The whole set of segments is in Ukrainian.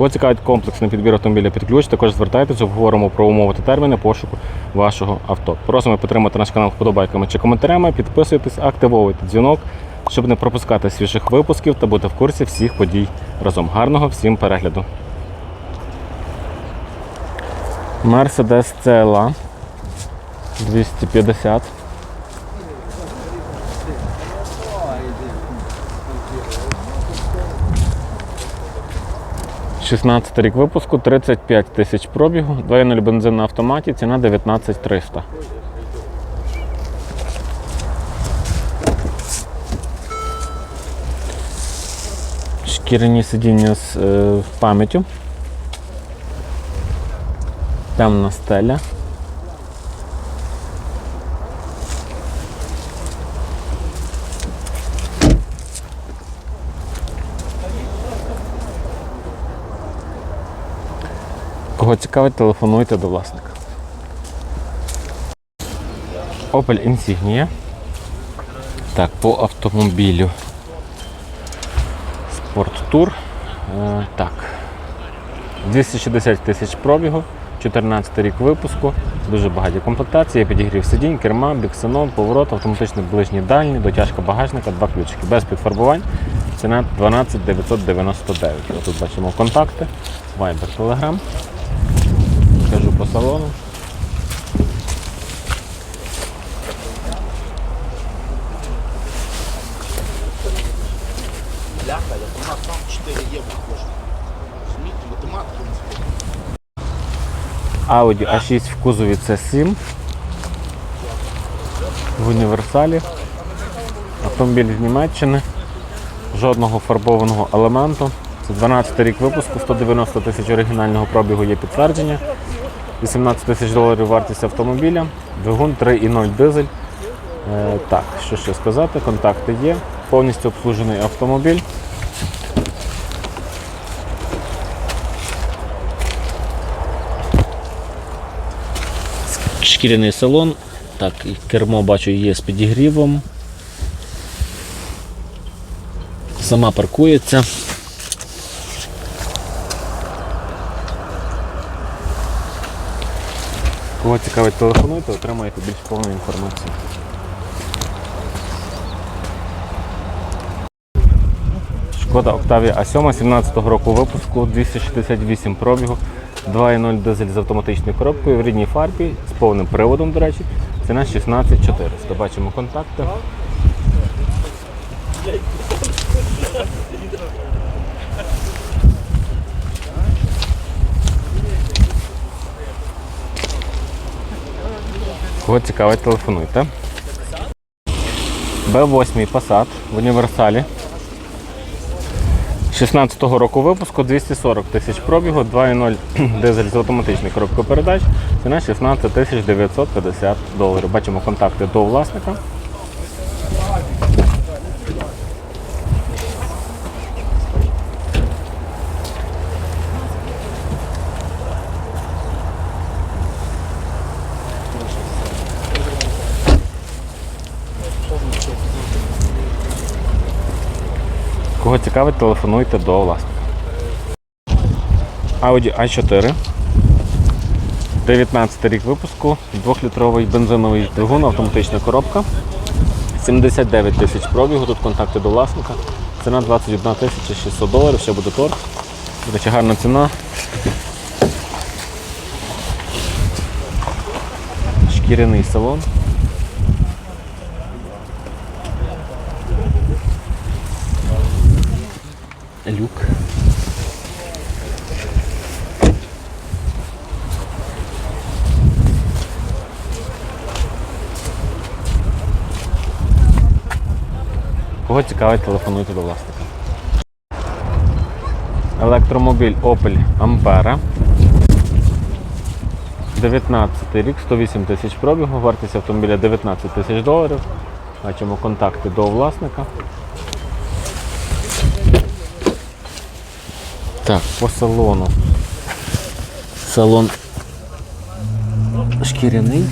Кого цікавить комплексний підбір автомобіля під ключ, також звертайтеся, обговоримо про умови та терміни пошуку вашого авто. Просимо підтримати наш канал вподобайками чи коментарями, підписуйтесь, активовуйте дзвінок, щоб не пропускати свіжих випусків та бути в курсі всіх подій разом. Гарного всім перегляду. Mercedes CLA 250. 16 рік випуску, 35 тисяч пробігу, 2.0 бензин на автоматі, ціна 19 300. Шкіряні сидіння з е, пам'яттю. Темна стеля. Кого цікавить, телефонуйте до власника. Opel Insignia. Так, по автомобілю. Tour. Е, так. 260 тисяч пробігу, 14 рік випуску, дуже багаті комплектації, підігрів сидінь, керма, біксенон, поворот, автоматичний ближній дальній, дотяжка багажника, два ключики. Без підфарбувань. Ціна 12 999. Тут бачимо контакти, Viber, Telegram. Салону. Бляха, як у нас там 4 євро коштує. Розумієте, математика. Audi A6 в кузові C7 в універсалі. Автомобіль з Німеччини. Жодного фарбованого елементу. Це 12 рік випуску, 190 тисяч оригінального пробігу є підтвердження. 18 тисяч доларів вартість автомобіля. Двигун 3,0 дизель. Е, так, що ще сказати, контакти є. Повністю обслужений автомобіль. Шкіряний салон. Так, кермо бачу є з підігрівом. Сама паркується. Кого цікавить, телефонуйте, отримаєте більш повну інформацію. Шкода Octavia A7 17 року випуску, 268 пробігу, 2.0 дизель з автоматичною коробкою в рідній фарбі, з повним приводом, до речі. Ціна 16400. Бачимо контакти. Кого цікавить, телефонуйте. Б8 Passat в універсалі. 16-го року випуску 240 тисяч пробігу, 2.0 дизель з автоматичною коробкою передач. Ціна 16 тисяч 950 доларів. Бачимо контакти до власника. Кого цікавить, телефонуйте до власника. Audi A4. 19 рік випуску, 2-літровий бензиновий двигун, автоматична коробка. 79 тисяч пробігу, тут контакти до власника. Ціна 21 тисяча 600 доларів, ще буде. До речі, гарна ціна. Шкіряний салон. Цікавить, телефонуйте до власника. Електромобіль Opel Ampera. 19 рік, 108 тисяч пробігу, вартість автомобіля 19 тисяч доларів. Бачимо контакти до власника. Так, по салону. Салон шкіряний.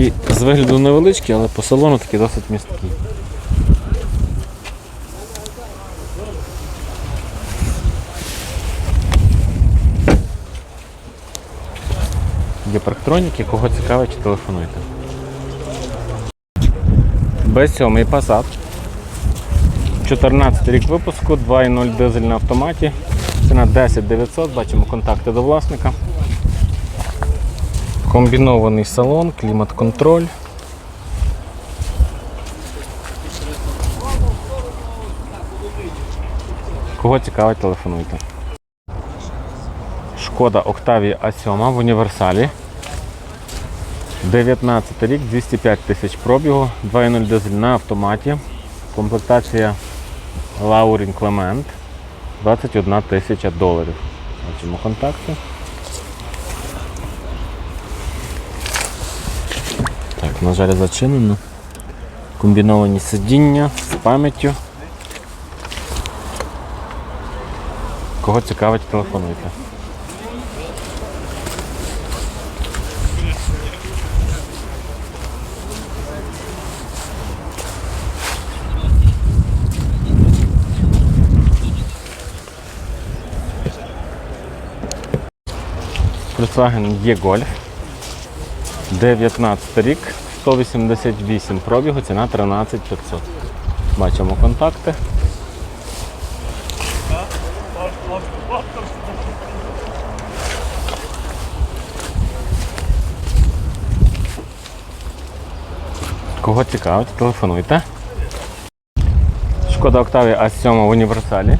Такі з вигляду невеличкі, але по салону такі досить місткі. Є парктроніки, кого цікавить, телефонуйте. Б7 Passat. 14 рік випуску, 2.0 дизель на автоматі. Ціна 10 900, бачимо контакти до власника. Комбінований салон, клімат-контроль. Кого цікавить, телефонуйте. Шкода Octavia A7 в універсалі. 19 рік, 205 тисяч пробігу, 2.0 дизель на автоматі. Комплектація Laurin Clement 21 тисяча доларів. Бачимо контакти. На жаль, зачинено. Комбіновані сидіння з пам'яттю. Кого цікавить, телефонуйте. Volkswagen E-Golf. 19 рік, 188 пробігу, ціна 13 500. Бачимо контакти. Кого цікавить, телефонуйте. Шкода Octavia A7 в універсалі.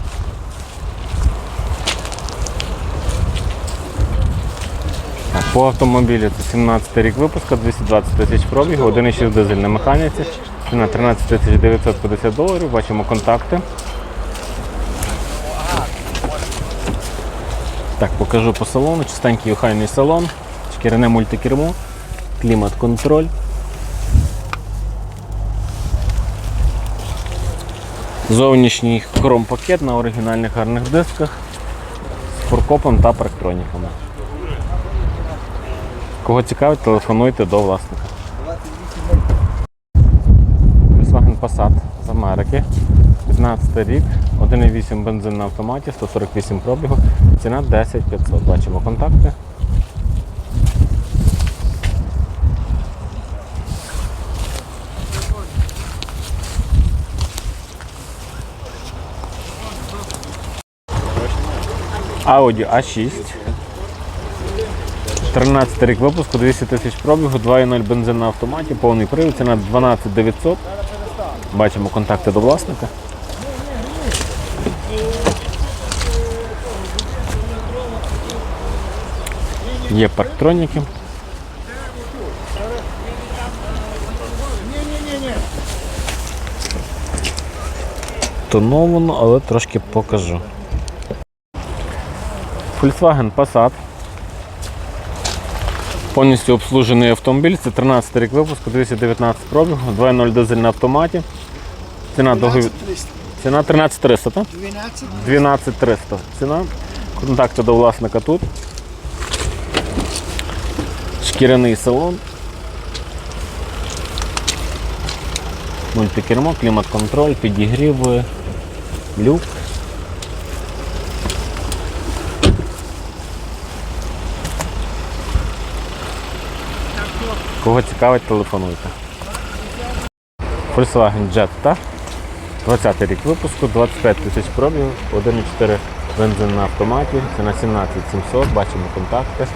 По автомобілі це 17 рік випуску, 220 тисяч пробігу, 1,6 дизель на механіці, ціна 13 тисяч 950 доларів, бачимо контакти. Так, покажу по салону, чистенький охайний салон, шкіряне мультикермо, клімат-контроль. Зовнішній хром-пакет на оригінальних гарних дисках з фуркопом та парктроніками. Кого цікавить, телефонуйте до власника. Volkswagen Passat з Америки. 15 рік, 1,8 бензин на автоматі, 148 пробігу, ціна 10 500. Бачимо контакти. Audi A6. 13 рік випуску, 200 тисяч пробігу, 2.0 бензин на автоматі, повний привід, ціна 12 900. Бачимо контакти до власника. Є парктроніки. Тоновано, але трошки покажу. Volkswagen Passat. Повністю обслужений автомобіль, це 13 рік випуску, 219 пробігу, 2.0 дизель на автоматі. Ціна договір. 300. Ціна 13300, так? 12. 12300. Ціна. Контакти до власника тут. Шкіряний салон. Мультикермо, клімат-контроль, підігрів, люк. Кого цікавить, телефонуйте. Volkswagen Jetta. 20 рік випуску, 25 тисяч пробів, 1,4 бензин на автоматі, ціна 17 700, бачимо контакти.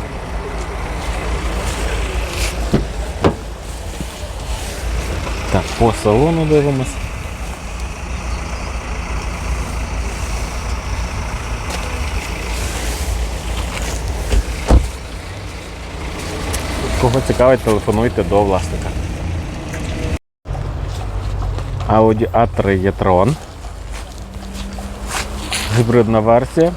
Так, по салону дивимось. Кого цікавить, телефонуйте до власника. Audi A3 e-tron. Гібридна версія.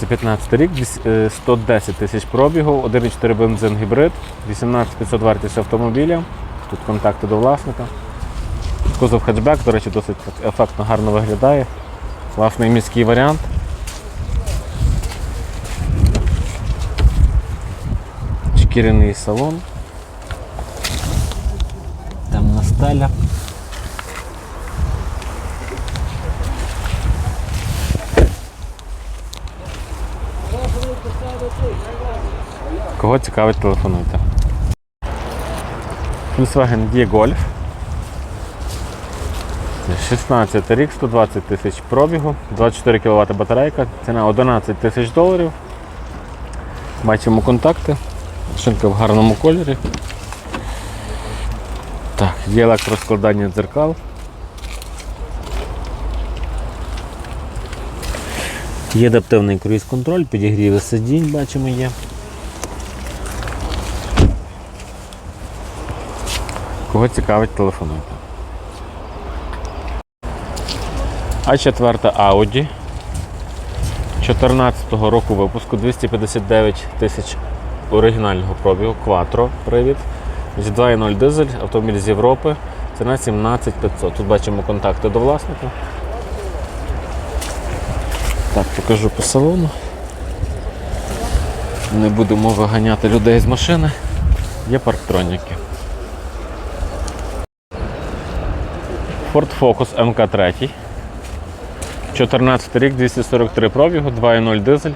Це 15 рік, е, 110 тисяч пробігу, 1,4 бензин гібрид, 18 500 вартість автомобіля. Тут контакти до власника. Кузов хетчбек, до речі, досить ефектно гарно виглядає. Класний міський варіант. Шкіряний салон. Темна стеля. Кого цікавить, телефонуйте. Volkswagen D-Golf. 16 рік, 120 тисяч пробігу, 24 кВт батарейка, ціна 11 тисяч доларів. Бачимо контакти. Шинка в гарному кольорі. Так, є електроскладання дзеркал. Є адаптивний круїз-контроль, підігріви сидінь, бачимо є. Кого цікавить, телефонуйте. А четверта Audi 14-го року випуску 259 тисяч оригінального пробігу, Quattro привід. 2.0 дизель, автомобіль з Європи. Ціна 17 500. Тут бачимо контакти до власника. Так, покажу по салону. Не будемо виганяти людей з машини. Є парктроніки. Ford Focus MK3. 14 рік, 243 пробігу, 2.0 дизель.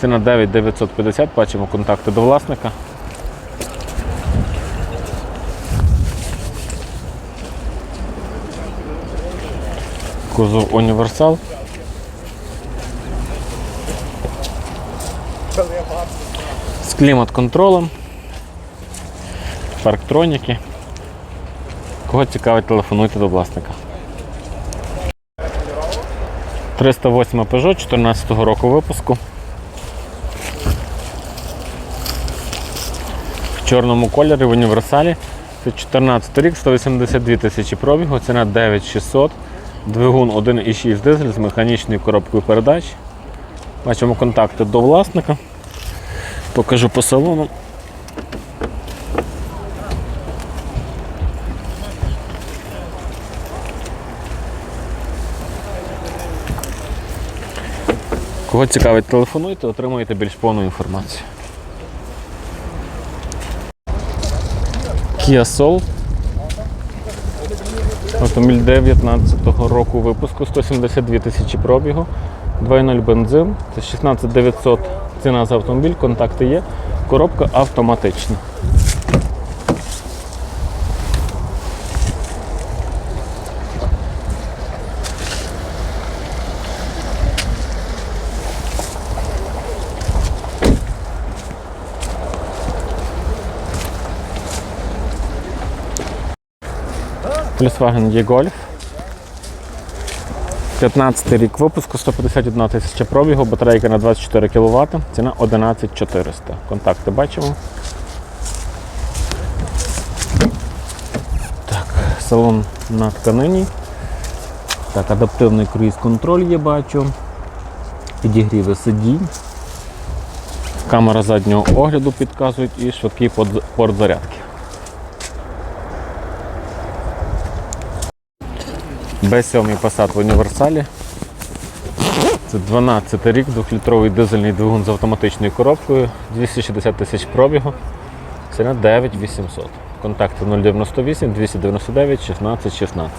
Ціна 9950, бачимо контакти до власника. Кузов універсал. З клімат-контролем. Парктроніки. Кого цікавить, телефонуйте до власника. 308 Peugeot 14 року випуску. Чорному кольорі в універсалі. Це 14 рік, 182 тисячі пробігу, ціна 9600. Двигун 1,6 дизель з механічною коробкою передач. Бачимо контакти до власника. Покажу по салону. Кого цікавить, телефонуйте, отримуєте більш повну інформацію. Kia Soul. Автомобіль 19-го року випуску, 172 тисячі пробігу, 2.0 бензин, це 16 900 ціна за автомобіль, контакти є, коробка автоматична. Volkswagen E-Golf. 15 рік випуску, 151 тисяча пробігу, батарейка на 24 кВт, ціна 11400. Контакти бачимо. Так, салон на тканині. Так, адаптивний круїз-контроль є, бачу. Підігріви сидінь. Камера заднього огляду підказують і швидкий порт зарядки. Б7 Passat в універсалі. Це 12 рік, 2-літровий дизельний двигун з автоматичною коробкою, 260 тисяч пробігу. Ціна 9800. Контакти 098 299 16 16.